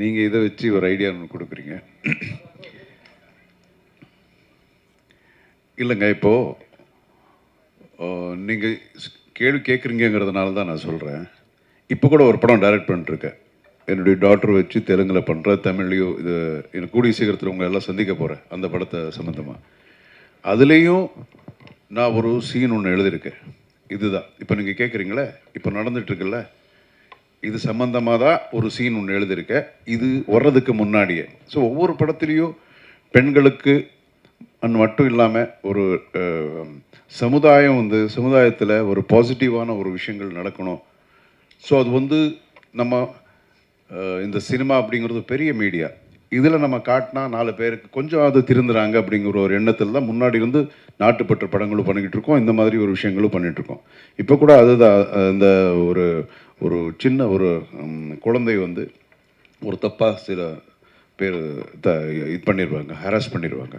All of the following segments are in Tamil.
நீங்கள் இதை வச்சு ஒரு ஐடியா ஒன்று கொடுக்குறீங்க. இல்லைங்க இப்போது நீங்கள் கேள்வி கேட்குறீங்கிறதுனால தான் நான் சொல்கிறேன் இப்போ கூட ஒரு படம் டைரக்ட் பண்ணிட்டுருக்கேன். என்னுடைய டாக்டர் வச்சு தெலுங்கில் பண்ணுற தமிழ்லையோ இது எனக்கு கூடிய சீக்கிரத்தில் உங்களை எல்லாம் சந்திக்க போகிறேன் அந்த படத்தை சம்மந்தமாக அதுலேயும் நான் ஒரு சீன் ஒன்று எழுதியிருக்கேன். இதுதான். இப்போ நீங்கள் கேட்குறீங்களே இப்போ நடந்துட்டுருக்குல்ல? இது சம்மந்தமாக தான் ஒரு சீன் ஒன்று எழுதியிருக்கேன் இது வர்றதுக்கு முன்னாடியே. ஸோ ஒவ்வொரு படத்துலேயும் பெண்களுக்கு அண்ட் மட்டும் இல்லாமல் ஒரு சமுதாயம் வந்து சமுதாயத்தில் ஒரு பாசிட்டிவான ஒரு விஷயங்கள் நடக்கணும். ஸோ அது வந்து நம்ம இந்த சினிமா அப்படிங்கிறது பெரிய மீடியா இதில் நம்ம காட்டினா நாலு பேருக்கு கொஞ்சம் அது திருந்துறாங்க அப்படிங்கிற ஒரு எண்ணத்தில் தான் முன்னாடி இருந்து நாட்டுப்பற்று படங்களும் பண்ணிக்கிட்டு இருக்கோம். இந்த மாதிரி ஒரு விஷயங்களும் பண்ணிகிட்ருக்கோம் இருக்கோம். இப்போ கூட அதுதான் இந்த ஒரு ஒரு சின்ன ஒரு குழந்தை வந்து ஒரு தப்பாக சில பேர் த இது பண்ணிடுவாங்க ஹராஸ் பண்ணிடுவாங்க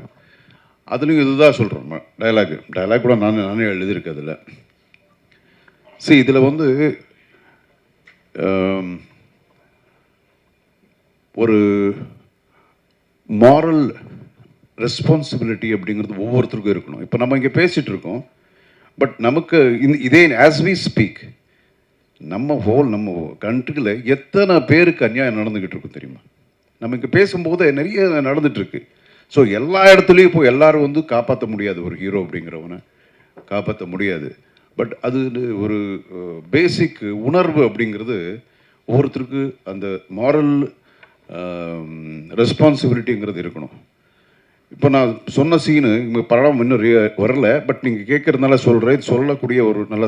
அதுலேயும் இதுதான் சொல்கிறோம் டயலாக் டயலாக் கூட நான் நானே எழுதியிருக்கேன் அதில். சரி இதில் வந்து ஒரு மாரல் ரெஸ்பான்சிபிலிட்டி அப்படிங்கிறது ஒவ்வொருத்தருக்கும் இருக்கணும். இப்போ நம்ம இங்கே பேசிகிட்டு இருக்கோம் பட் நமக்கு இந்த இதே ஆஸ் வி ஸ்பீக் நம்ம ஹோல் நம்ம கண்ட்ரியில் எத்தனை பேருக்கு அநியாயம் நடந்துக்கிட்டு இருக்கும் தெரியுமா? நம்ம இங்கே பேசும்போது நிறைய நடந்துகிட்ருக்கு ஸோ எல்லா இடத்துலையும் இப்போ எல்லாரும் வந்து காப்பாற்ற முடியாது. ஒரு ஹீரோ அப்படிங்கிறவனை காப்பாற்ற முடியாது. பட் அது ஒரு பேசிக் உணர்வு அப்படிங்கிறது ஒவ்வொருத்தருக்கு அந்த மாரல் ரெஸ்பான்சிபிலிட்டிங்கிறது இருக்கணும். இப்போ நான் சொன்ன சீனு இங்கே படம் இன்னும் வரல. பட் நீங்கள் கேட்குறதுனால சொல்கிறேன் சொல்லக்கூடிய ஒரு நல்ல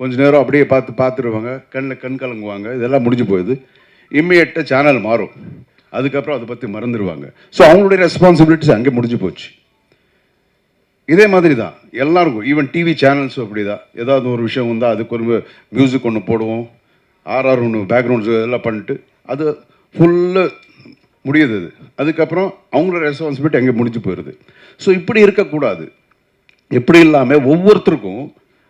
கொஞ்ச நேரம் அப்படியே பார்த்து பார்த்துருவாங்க கண்ணில் கண் கலங்குவாங்க இதெல்லாம் முடிஞ்சு போயிடுது. இம்மிடியட்டாக சேனல் மாறும். அதுக்கப்புறம் அதை பற்றி மறந்துடுவாங்க ஸோ அவங்களுடைய ரெஸ்பான்சிபிலிட்டிஸ் அங்கே முடிஞ்சு போச்சு. இதே மாதிரி தான் எல்லாருக்கும் ஈவன் டிவி சேனல்ஸும் அப்படி தான் ஏதாவது ஒரு விஷயம் வந்தால் அதுக்கு ஒரு மியூசிக் ஒன்று போடுவோம். ஆர்ஆர் ஒன்று பேக்ரவுண்ட்ஸ் இதெல்லாம் பண்ணிட்டு அது ஃபுல்லு முடியுது அது. அதுக்கப்புறம் அவங்களோட ரெஸ்பான்சிபிலிட்டி அங்கே முடிஞ்சு போயிடுது. ஸோ இப்படி இருக்கக்கூடாது. எப்படி இல்லாமல் ஒவ்வொருத்தருக்கும்